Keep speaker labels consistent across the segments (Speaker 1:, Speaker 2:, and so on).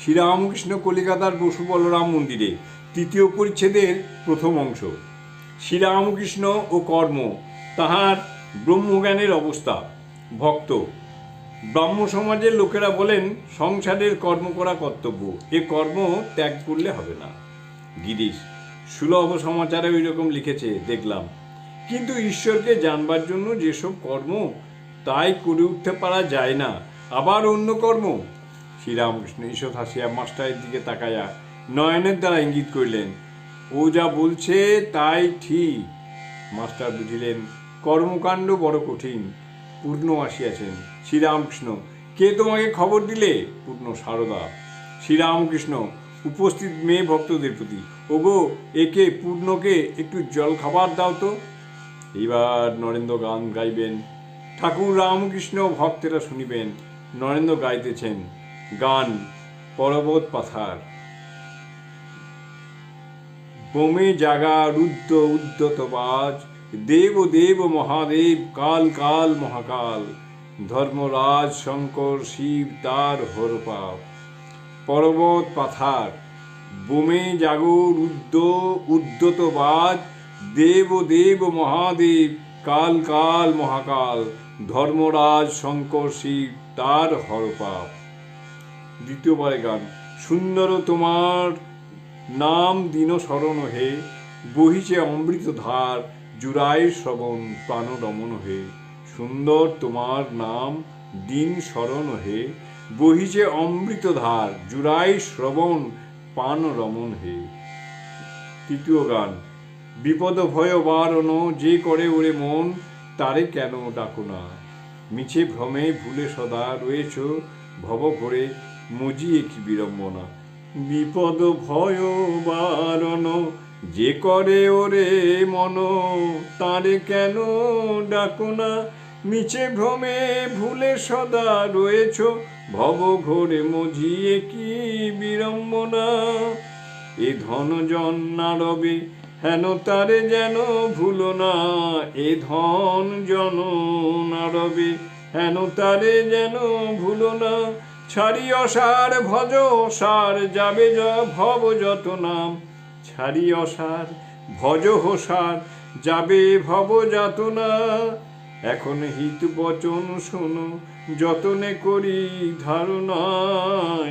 Speaker 1: শ্রীরামকৃষ্ণ কলিকাতার বসু বলরাম মন্দিরে তৃতীয় পরিচ্ছেদের প্রথম অংশ। শ্রীরামকৃষ্ণ ও কর্ম, তাহার ব্রহ্মজ্ঞানের অবস্থা। ভক্ত ব্রাহ্ম সমাজের লোকেরা বলেন, সংসারের কর্ম করা কর্তব্য, এ কর্ম ত্যাগ করলে হবে না। গিরিশ, সুলভ সমাচারে ওই রকম লিখেছে, দেখলাম। কিন্তু ঈশ্বরকে জানবার জন্য যেসব কর্ম, তাই করে উঠতে পারা যায় না। আবার অন্য কর্ম শ্রীরামকৃষ্ণ, ঈশ্বর হাসিয়া মাস্টারের দিকে তাকাইয়া নয়নের দ্বারা ইঙ্গিত করিলেন, ও যা বলছে তাই ঠিক। মাস্টার বুঝিলেন, কর্মকাণ্ড বড় কঠিন। পূর্ণ আসিয়াছেন, শ্রীরামকৃষ্ণ, কে তোমাকে খবর দিলে? পূর্ণ সারদা, শ্রীরামকৃষ্ণ, উপস্থিত মেয়ে ভক্তদের প্রতি, ওগো, একে, পূর্ণকে, একটু জল খাবার দাও তো। এইবার নরেন্দ্র গান গাইবেন, ঠাকুর রামকৃষ্ণ ভক্তেরা শুনিবেন, নরেন্দ্র গাইতেছেন গান, পর্বত পাথার। বোমে জাগা রুদ্র উদ্যত বাজ, দেব দেব মহাদেব, কাল কাল মহাকাল, ধর্মরাজ শঙ্কর শিব তার হরপাপ পর্বত পাথার, বোমে জাগো উদ্য উদ্যত বাজ, দেব দেব মহাদেব, কাল কাল মহাকাল, ধর্মরাজ শঙ্কর শিব তার হরপাপ দ্বিতীয়বারে গান। সুন্দর তোমার নাম দিন স্মরণ হে, বহিছে অমৃত ধার জুড়াই শ্রবণ প্রাণ রমণ হে। সুন্দর তোমার নাম দিন স্মরণ হে, বহিছে অমৃত ধার জুড়াই শ্রবণ পান রমণ হে। তৃতীয় গান, বিপদ ভয় বারণ, যে করে ওরে মন, তারে কেন ডাকো না? মিছে ভ্রমে ভুলে সদা রয়েছ, ভব ভরে মজিয়ে কি বিড়ম্বনা? বিপদ ভয় বারণ, যে করে ওরে মন, তারে কেন ডাকো না? মিছে ভ্রমে ভুলে সদা রয়েছ, ভব ঘোরে মজিয়ে কি বিড়ম্বনা? এ ধন জন্না রবে হেন তারে যেন ভুলো না? এ ধন জন না রবে হেন তারে যেন ভুলো না? ছাড়ি অসার ভজ, সার যাবে ভব যত নাম। ছাড়ি অসার ভজ হোসার যাবে ভব যাতনা এখন হিত বচন শোনো, যতনে করি ধারণা।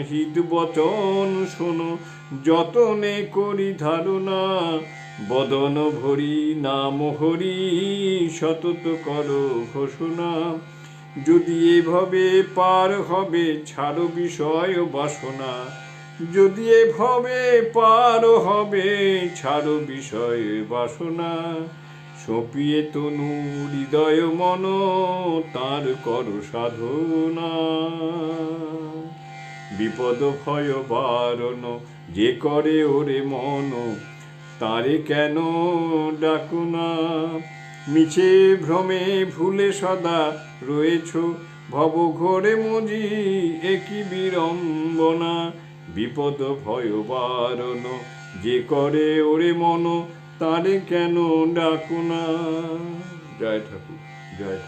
Speaker 1: হিত বচন শোনো, যতনে করি ধারণা। বদন ভরি, নাম হরি সতত কর ঘোষণা। যদি এভাবে পার হবে, ছাড়ো বিষয় বাসনা। যদি এভাবে পার হবে, ছাড়ো বিষয় বাসনা। সপিয়ে তনু হৃদয় মন, তার কর সাধনা। বিপদ ভয় বারণ, যে করে ওরে মন, তারে কেন ডাকুনা মিছে ভ্রমে ভুলে সদা রয়েছ। ভব ঘরে মজি একই বিড়ম্বনা। বিপদ ভয় বারণ, যে করে ওরে মন, তারে কেন ডাকুনা জয় ঠাকুর জয় ঠাকুর।